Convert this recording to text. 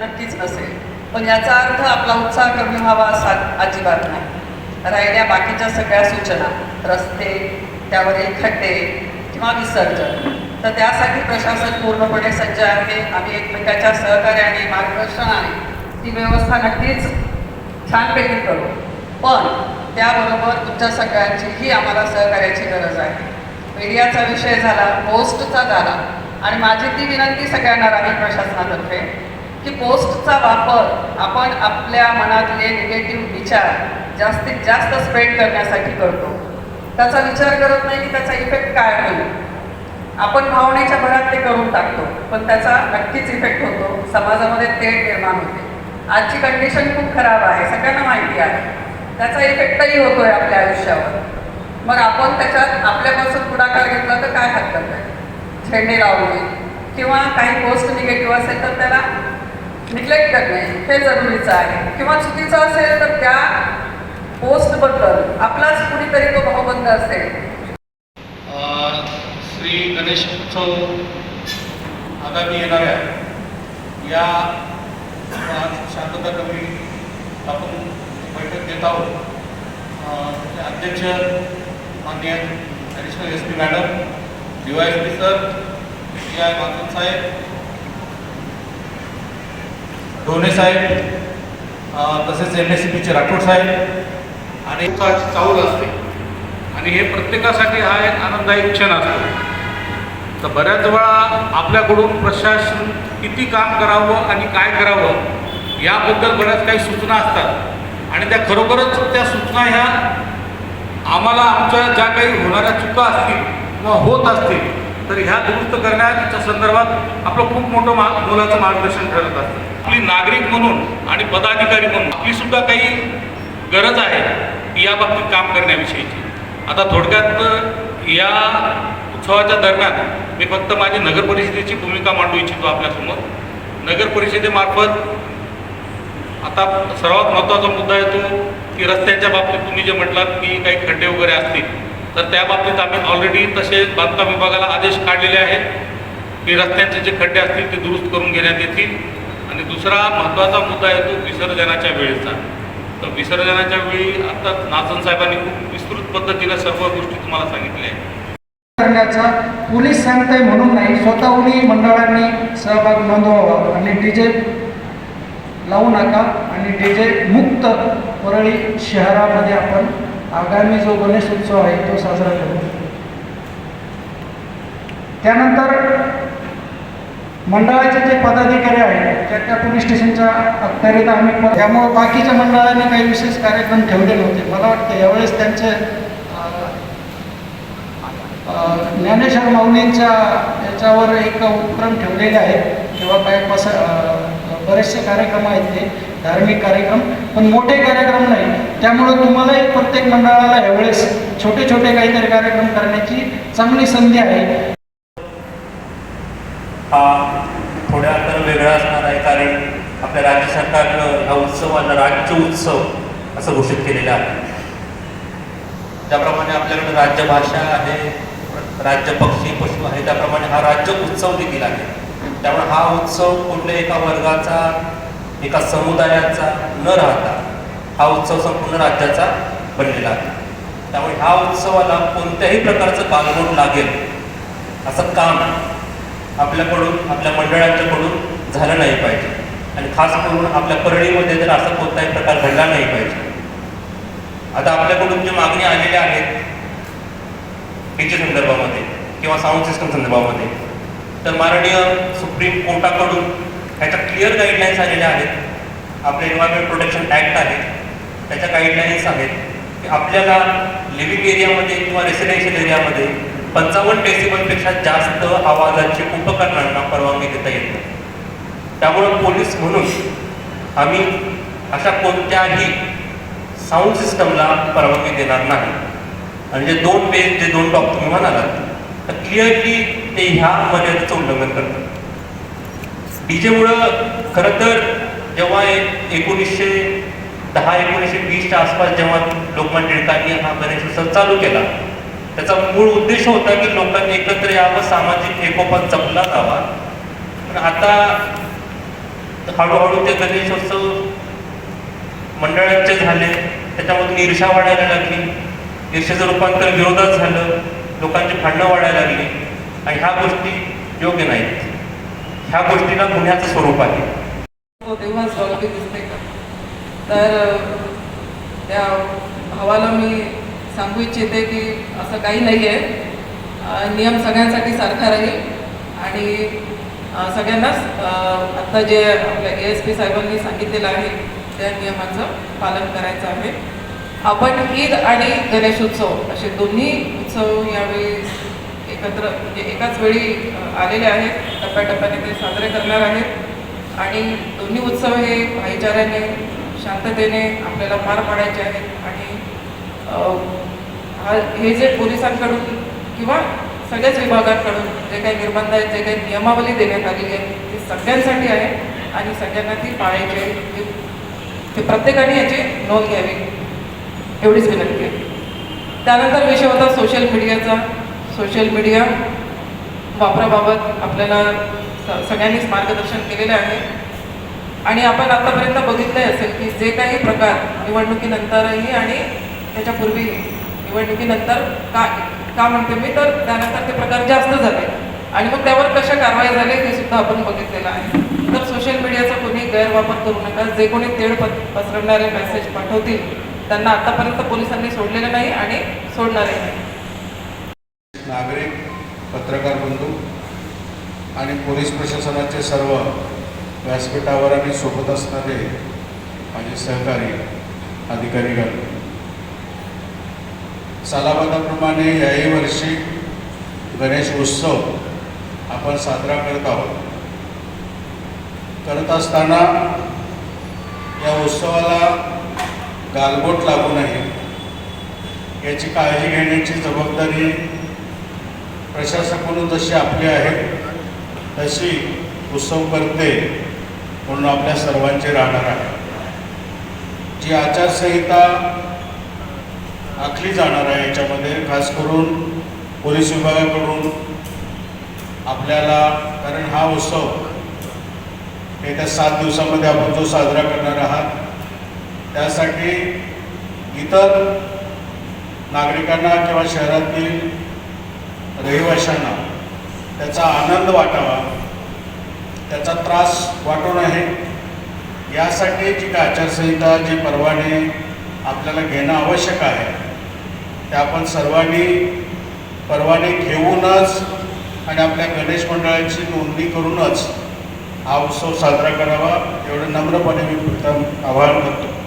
नक्कीच नसेल पण याचा अर्थ आपला उत्साह कमी व्हावा असा अजिबात नाही. राहिल्या बाकीच्या सगळ्या सूचना रस्ते त्यावरील खड्डे किंवा विसर्जन. तर त्यासाठी प्रशासन पूर्णपणे सज्ज आहे. आम्ही एकमेकाच्या सहकार्याने मार्गदर्शनाने ती व्यवस्था नक्कीच छानपैकी करू. पण त्याबरोबर तुमच्या सगळ्यांचीही आम्हाला सहकार्याची गरज आहे. मीडियाचा विषय झाला पोस्टचा झाला. आणि माझी ती विनंती सगळ्यांना राहील प्रशासनातर्फे. की पोस्टचा वापर आपण आपल्या मनातले निगेटिव्ह विचार जास्तीत जास्त स्प्रेड करण्यासाठी करतो. त्याचा विचार करत नाही की त्याचा इफेक्ट काय होईल. आपण भावनेच्या भरात ते करून टाकतो पण त्याचा नक्कीच इफेक्ट होतो. समाजामध्ये तेढ निर्माण होते. आजची कंडिशन खूप खराब आहे सगळ्यांना माहिती आहे. त्याचा इफेक्टही होतोय आपल्या आयुष्यावर. मग आपण त्याच्यात आपल्यापासून पुढाकार घेतला तर काय हरकत आहे झेंडे लावणे किंवा काही पोस्ट निगेटिव्ह असेल तर त्याला निग्लेक्ट करणे हे जरुरीचं आहे. किंवा चुकीचं असेल तर त्या पोस्टबद्दल आपलाच कुणीतरी तो भावबंद असेल. श्री गणेश उत्सव आगामी येणाऱ्या या शांतता कमी आपण बैठक घेत आहोत. अध्यक्ष माननीय additional S P madam D Y S P sir D I Mathur saheb Dhone saheb तसेच एम एस सी पीचे राठोड साहेब आणि चाऊल असते. आणि हे प्रत्येकासाठी हा एक आनंददायी क्षण असतो. तर बऱ्याच वेळा आपल्याकडून प्रशासन किती काम करावं आणि काय करावं याबद्दल बऱ्याच काही सूचना असतात. आणि त्या खरोखरच त्या सूचना ह्या आम्हाला आमच्या ज्या काही होणाऱ्या चुका असतील किंवा होत असतील तर ह्या दुरुस्त करण्याच्या संदर्भात आपलं खूप मोठं मा मोलाचं मार्गदर्शन ठरत असतं. आपली नागरिक म्हणून आणि पदाधिकारी म्हणून आपली सुद्धा काही गरज आहे या बाबतीत काम करण्याविषयीची. आता थोडक्यात या उत्सवाच्या दरम्यान मी फक्त माझी नगर परिषदेची भूमिका मांडू इच्छितो आपल्यासमोर. नगर परिषदेमार्फत आता सर्वात महत्त्वाचा मुद्दा येतो की रस्त्यांच्या बाबतीत तुम्ही जे म्हटलात की काही खड्डे वगैरे असतील तर त्या बाबतीत आम्ही ऑलरेडी तसे बांधकाम विभागाला आदेश काढलेले आहेत की रस्त्यांचे जे खड्डे असतील ते दुरुस्त करून घेण्यात येतील. आणि दुसरा महत्त्वाचा मुद्दा येतो विसर्जनाच्या वेळेचा. तर विसर्जनाच्या वेळी आता नाचन साहेबांनी खूप विस्तृत पद्धतीनं सर्व गोष्टी तुम्हाला सांगितल्या करण्याचा पोलीस सांगताय म्हणून नाही स्वतःहूनही मंडळांनी सहभाग नोंदवावा आणि डीजे लावू नका आणि डीजे मुक्त परळी शहरामध्ये आपण आगामी जो गणेश उत्सव आहे तो साजरा करू. त्यानंतर मंडळाचे जे पदाधिकारी आहेत त्या त्या पोलीस स्टेशनच्या अखत्यारीत आम्ही त्यामुळं बाकीच्या मंडळांनी काही विशेष कार्यक्रम ठेवले नव्हते. मला वाटतं यावेळेस त्यांचे ज्ञानेश्वर माऊलींच्या याच्यावर एक उपक्रम ठेवलेले आहेत किंवा काही पस बरेचसे कार्यक्रम आहेत ते धार्मिक कार्यक्रम. पण मोठे कार्यक्रम नाही. त्यामुळं तुम्हालाही प्रत्येक मंडळाला यावेळेस छोटे छोटे काहीतरी कार्यक्रम करण्याची चांगली संधी आहे. हा थोड्या तर वेगळा असणार आहे कारण आपल्या राज्य सरकारनं ह्या उत्सवाला राज्य उत्सव असं घोषित केलेलं आहे. त्याप्रमाणे आपल्याकडे राज्यभाषा आहे राज्य पक्षी पशु आहे त्याप्रमाणे हा राज्य उत्सव देखील आहे. त्यामुळे हा उत्सव कुठल्या एका वर्गाचा एका समुदायाचा न राहता हा उत्सव संपूर्ण राज्याचा बनलेला आहे. त्यामुळे ह्या उत्सवाला कोणत्याही प्रकारचं बालगोट लागेल असं काम आपल्याकडून आपल्या मंडळांच्याकडून झालं नाही पाहिजे. आणि खास करून आपल्या परळीमध्ये जर असा कोणताही प्रकार घडला नाही पाहिजे. आता आपल्याकडून जे मागणी आलेल्या आहेत डीचे संदर्भामध्ये किंवा साऊंड सिस्टम संदर्भामध्ये तर माननीय सुप्रीम कोर्टाकडून ह्याच्या क्लिअर गाईडलाईन्स आलेल्या आहेत. आपले एन्व्हायरमेंट प्रोटेक्शन ॲक्ट आहे. त्याच्या गाईडलाईन्स आहेत की आपल्याला लिव्हिंग एरियामध्ये किंवा रेसिडेन्शियल एरियामध्ये पंचावन्न डेसिबलपेक्षा जास्त आवाजाची उपकरणांना परवानगी देता येत नाही. त्यामुळं पोलीस म्हणून आम्ही अशा कोणत्याही साऊंड सिस्टमला परवानगी देणार नाही. आणि जे दोन पेज जे दोन डॉक्टर तुम्ही म्हणालात तर क्लिअरली ते ह्या मर्यादेचं उल्लंघन करतात. डीजेमुळं खरं तर जेव्हा एकोणीसशे दहा एकोणीसशे वीसच्या आसपास जेव्हा लोकमान्य टिळकांनी हा गणेश उत्सव चालू केला त्याचा मूळ उद्देश होता की लोकांनी एकत्र यावं सामाजिक एकोपा जपला जावा. पण आता हळूहळू ते गणेशोत्सव मंडळांचे झाले त्याच्यामधून ईर्षा वाढायला लागली. ईर्षेचं रूपांतर विरोधात झालं लोकांची भांडणं वाढायला लागली. आणि ह्या गोष्टी योग्य नाहीत. ह्या गोष्टीला गुन्ह्याचं स्वरूप आहे. तेव्हा तेव्हाच दिसते का? तर त्या भावाला मी सांगू इच्छिते की असं काही नाही आहे नियम सगळ्यांसाठी सारखा राहील. आणि सगळ्यांनाच आत्ता जे आपल्या ए एस पी साहेबांनी सांगितलेलं आहे त्या नियमाचं पालन करायचं आहे. आपण ईद आणि गणेशोत्सव असे दोन्ही उत्सव यावेळी एकत्र म्हणजे एकाच वेळी आलेले आहेत. टप्प्याटप्प्याने ते साजरे करणार आहेत. आणि दोन्ही उत्सव हे भाईचाऱ्याने शांततेने आपल्याला पार पाडायचे आहेत. आणि हे जे पोलिसांकडून किंवा सगळ्याच विभागांकडून जे काही निर्बंध आहेत जे काही नियमावली देण्यात आली आहे ती सगळ्यांसाठी आहे आणि सगळ्यांना ती पाळायची आहे. ते- प्रत्येकाने याची नोंद घ्यावी एवढीच विनंती आहे. त्यानंतर विषय होता सोशल मीडियाचा सोशल मीडिया वापराबाबत आपल्याला स- सगळ्यांनीच मार्गदर्शन केलेलं आहे. आणि आपण आतापर्यंत बघितलंय असेल की जे काही प्रकार निवडणुकीनंतरही आणि त्याच्यापूर्वी निवडणुकीनंतर का का म्हणते मी? तर त्यानंतर ते प्रकार जास्त झाले. आणि मग त्यावर कशा कारवाई झाली हे सुद्धा आपण बघितलेलं आहे. तर सोशल मीडियाचा कोणी गैरवापर करू नका. जे कोणी तेढ प पसरवणारे मेसेज पाठवतील त्यांना आतापर्यंत पोलिसांनी सोडलेलं नाही आणि सोडणारे नाही. नागरिक पत्रकार बंधू आणि पोलीस प्रशासनाचे सर्व व्यासपीठावर आणि सोबत असणारे माझे सहकारी अधिकारीगण सालाबादाप्रमाणे याही वर्षी गणेश उत्सव आपण साजरा करत आहोत. करत असताना या उत्सवाला गालबोट लागू नये याची काळजी घेण्याची जबाबदारी प्रशासक म्हणून जशी आपली आहे तशी उत्सव करते म्हणून आपल्या सर्वांची राहणार आहे. जी आचारसंहिता आखली जाणार आहे याच्यामध्ये. खास करून पोलीस विभागाकडून आपल्याला कारण हा उत्सव येत्या सात दिवसामध्ये आपण जो साजरा करणार आहात त्यासाठी इतर नागरिकांना किंवा शहरातील रहिवाशांना त्याचा आनंद वाटावा त्याचा त्रास वाटू नये यासाठी जी काय आचारसंहिता जी परवाने आपल्याला घेणं आवश्यक आहे ते आपण सर्वांनी परवाने घेऊनच आणि आपल्या गणेश मंडळाची नोंदणी करूनच हा उत्सव साजरा करावा. एवढं नम्रपणे मी प्रथम आवाहन करतो.